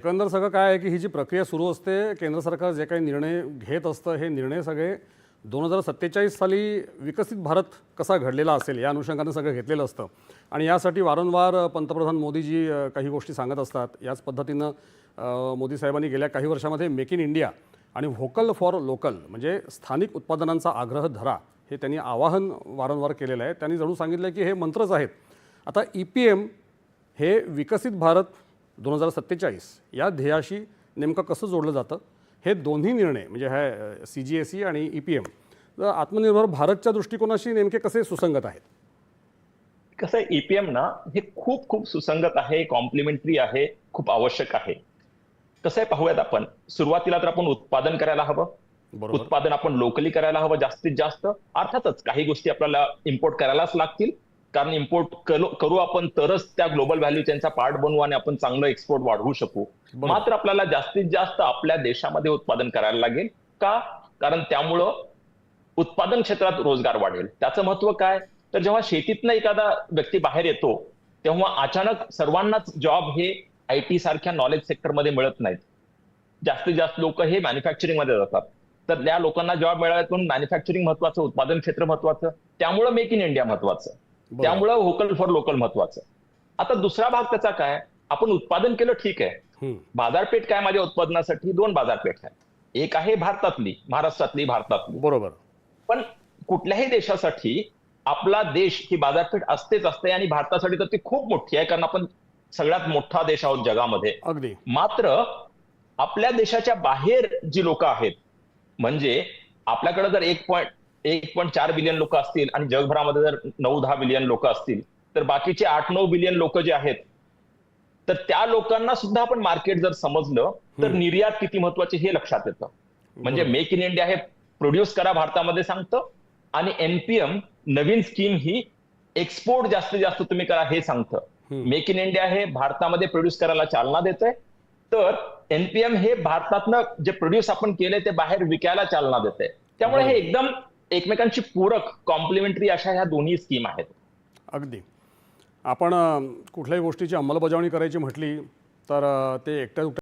एकंदर सगळं काय आहे की ही जी प्रक्रिया सुरू असते केंद्र सरकार जे काही निर्णय घेत असतं हे निर्णय सगळे दोन हजार सत्तेचाळीस साली विकसित भारत कसा घडलेला असेल या अनुषंगाने सगळं घेतलेलं असतं. आणि यासाठी वारंवार पंतप्रधान मोदीजी काही गोष्टी सांगत असतात. याच पद्धतीनं मोदी साहेबांनी गेल्या काही वर्षामध्ये मेक इन इंडिया आणि व्होकल फॉर लोकल म्हणजे स्थानिक उत्पादनांचा आग्रह धरा हे त्यांनी आवाहन वारंवार केलेलं आहे. त्यांनी जणू सांगितलं की हे मंत्रच आहेत. आता ई पी एम हे विकसित भारत दोन हजार सत्तेचाळीस या ध्येयाशी नेमकं कसं जोडलं जातं हे दोन्ही निर्णय म्हणजे हे सी जी एस ई आणि ई पी एम आत्मनिर्भर भारतच्या दृष्टिकोनाशी नेमके कसे सुसंगत आहेत? कसं आहे ईपीएम ना हे खूप खूप सुसंगत आहे कॉम्प्लिमेंटरी आहे खूप आवश्यक आहे. कसं आहे पाहूयात आपण सुरुवातीला तर आपण उत्पादन करायला हवं. बरोबर. उत्पादन आपण लोकली करायला हवं जास्तीत जास्त. अर्थातच काही गोष्टी आपल्याला इम्पोर्ट करायलाच लागतील. कारण इम्पोर्ट करू आपण तरच त्या ग्लोबल व्हॅल्यू चेनचा पार्ट बनवू आणि आपण चांगलं एक्सपोर्ट वाढवू शकू. मात्र आपल्याला जास्तीत जास्त आपल्या देशामध्ये उत्पादन करायला लागेल. का? कारण त्यामुळं उत्पादन क्षेत्रात रोजगार वाढेल. त्याचं महत्त्व काय? तर जेव्हा शेतीतनं एखादा व्यक्ती बाहेर येतो तेव्हा अचानक सर्वांनाच जॉब हे आय टी सारख्या नॉलेज सेक्टरमध्ये मिळत नाहीत. जास्तीत जास्त लोक हे मॅन्युफॅक्चरिंगमध्ये जातात. तर त्या लोकांना जॉब मिळाला म्हणून मॅन्युफॅक्चरिंग महत्वाचं उत्पादन क्षेत्र महत्वाचं त्यामुळं मेक इन इंडिया महत्वाचं. त्यामुळं व्होकल फॉर लोकल महत्वाचं. आता दुसरा भाग त्याचा काय? आपण उत्पादन केलं ठीक आहे. बाजारपेठ काय माझ्या उत्पादनासाठी? दोन बाजारपेठ आहे एक आहे भारतातली महाराष्ट्रातली भारतातली. बरोबर. पण कुठल्याही देशासाठी आपला देश ही बाजारपेठ असतेच असते आणि भारतासाठी तर ती खूप मोठी आहे कारण आपण सगळ्यात मोठा देश आहोत जगामध्ये. अगदी. मात्र आपल्या देशाच्या बाहेर जी लोक आहेत म्हणजे आपल्याकडे जर एक पॉईंट एक पॉईंट चार बिलियन लोक असतील आणि जगभरामध्ये जर नऊ दहा बिलियन लोक असतील तर बाकीचे आठ नऊ बिलियन लोक जे आहेत तर त्या लोकांना सुद्धा आपण मार्केट जर समजलं तर. निर्यात किती महत्त्वाचे हे लक्षात येतं म्हणजे. मेक इन इंडिया हे प्रोड्यूस करा भारतामध्ये सांगतं आणि एनपीएम नवीन स्कीम ही एक्सपोर्ट जास्तीत जास्त तुम्ही करा हे सांगतं. मेक इन इंडिया हे भारतामध्ये प्रोड्यूस करायला चालना देत आहे तर एनपीएम हे भारतातनं जे प्रोड्यूस आपण केले ते बाहेर विकायला चालना देते त्यामुळे हे एकदम एकमेकांची पूरक कॉम्प्लिमेंटरी अशा ह्या दोन्ही स्कीम आहेत. अगदी. आपण कुठल्याही गोष्टीची अंमलबजावणी करायची म्हटली तर ते एकट्या